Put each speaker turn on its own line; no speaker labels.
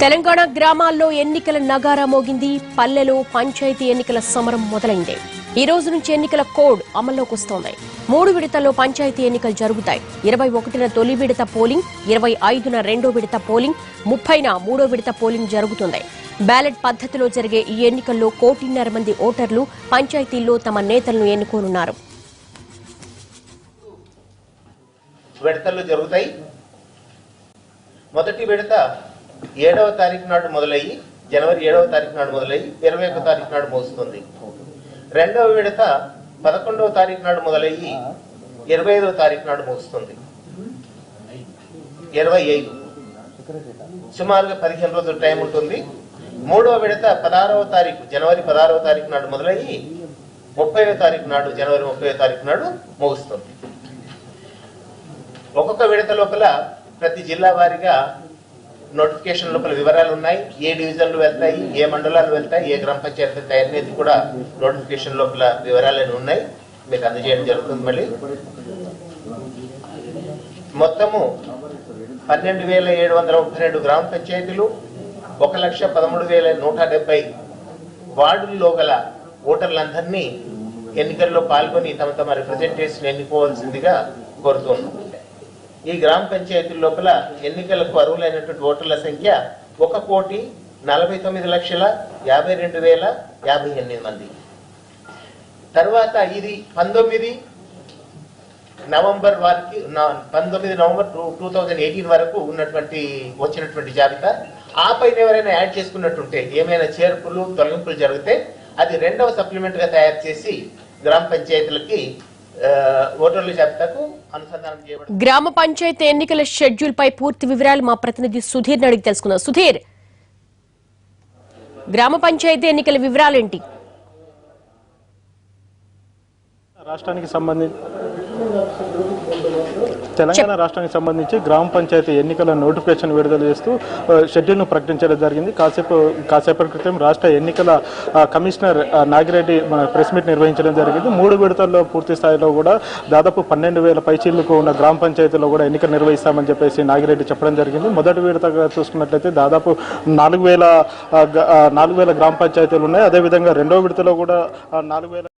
తెలంగాణ గ్రామాల్లో ఎన్నికల నగారా మోగింది. పల్లెలో పంచాయతీ ఎన్నికల సమరం మొదలైంది. ఈ రోజు నుంచి ఎన్నికల కోడ్ అమల్లోకి వస్తోంది. మూడు విడతల్లో పంచాయతీ ఎన్నికలు జరుగుతాయి. ఇరవై ఒకటిన తొలి విడత పోలింగ్ ఇరవై ఐదున రెండో విడత పోలింగ్ ముప్పైన మూడో విడత పోలింగ్ జరుగుతుంది. బ్యాలెట్ పద్ధతిలో జరిగే ఈ ఎన్నికల్లో కోటిన్నర మంది ఓటర్లు పంచాయతీల్లో తమ నేతలను ఎన్నుకోనున్నారు.
విడతలు జరుగుతాయి. మొదటి విడత ఏడవ తారీఖు నాడు మొదలయ్యి జనవరి ఏడవ తారీఖు నాడు మొదలయ్యి ఇరవై ఒక తారీఖు నాడు ముగుస్తుంది రెండవ విడత పదకొండవ తారీఖు నాడు మొదలయ్యి ఇరవై ఐదవ తారీఖు నాడు ముగుస్తుంది ఇరవై ఐదు. సుమారుగా పదిహేను రోజుల టైం ఉంటుంది. మూడవ విడత పదహారవ తారీఖు జనవరి పదహారవ తారీఖు నాడు మొదలయ్యి ముప్పైవ తారీఖు నాడు జనవరి ముప్పై తారీఖు నాడు ముగుస్తుంది ఒక్కొక్క విడత లోపల ప్రతి జిల్లా వారీగా నోటిఫికేషన్ లోపల వివరాలు ఉన్నాయి. ఏ డివిజన్లు వెళ్తాయి ఏ మండలాలు వెళ్తాయి ఏ గ్రామ పంచాయతీ వెళ్తాయి అనేది కూడా నోటిఫికేషన్ లోపల వివరాలు ఉన్నాయి. మీకు అందజేయడం జరుగుతుంది మళ్ళీ. మొత్తము పన్నెండు వేల ఏడు వందల ముప్పై రెండు గ్రామ పంచాయతీలు ఒక లక్ష పదమూడు వేల నూట డెబ్బై వార్డుల్లో గల ఓటర్లందరినీ ఎన్నికల్లో పాల్గొని తమ తమ రిప్రజెంటేషన్ ఎన్నుకోవాల్సిందిగా కోరుతున్నాం ఈ గ్రామ పంచాయతీ లోపల ఎన్నికలకు అర్హులైనటువంటి ఓటర్ల సంఖ్య ఒక కోటి నలభై తొమ్మిది లక్షల యాభై రెండు వేల యాభై ఎనిమిది మంది. తర్వాత ఇది పంతొమ్మిది నవంబర్ వారికి నా- పంతొమ్మిది November two two thousand eighteen వరకు ఉన్నటువంటి వచ్చినటువంటి జాబితా. ఆ పైన ఎవరైనా యాడ్ చేసుకున్నట్టుంటే ఏమైనా చేర్పులు తొలగింపులు జరిగితే అది రెండవ సప్లిమెంట్గా తయారు చేసి గ్రామ పంచాయతీలకి
గ్రామ పంచాయతీ ఎన్నికల షెడ్యూల్ పై పూర్తి వివరాలు మా ప్రతినిధి సుధీర్ అడిగి తెలుసుకుందాం. సుధీర్! గ్రామ పంచాయతీ ఎన్నికల వివరాలేంటి?
రాష్ట్రానికి సంబంధించి తెలంగాణ రాష్ట్రానికి సంబంధించి గ్రామ పంచాయతీ ఎన్నికల నోటిఫికేషన్ విడుదల చేస్తూ షెడ్యూల్ను ప్రకటించడం జరిగింది. కాసేపు కాసేపటి క్రితం రాష్ట్ర ఎన్నికల కమిషనర్ నాగిరెడ్డి మన ప్రెస్ మీట్ నిర్వహించడం జరిగింది. మూడు విడతల్లో పూర్తి స్థాయిలో కూడా దాదాపు పన్నెండు వేల పైచీలకు ఉన్న గ్రామ పంచాయతీలో కూడా ఎన్నికలు నిర్వహిస్తామని చెప్పేసి నాగిరెడ్డి చెప్పడం జరిగింది. మొదటి విడతగా చూసుకున్నట్లయితే దాదాపు నాలుగు వేల నాలుగు వేల గ్రామ పంచాయతీలు ఉన్నాయి. అదేవిధంగా రెండో విడతలో కూడా నాలుగు వేల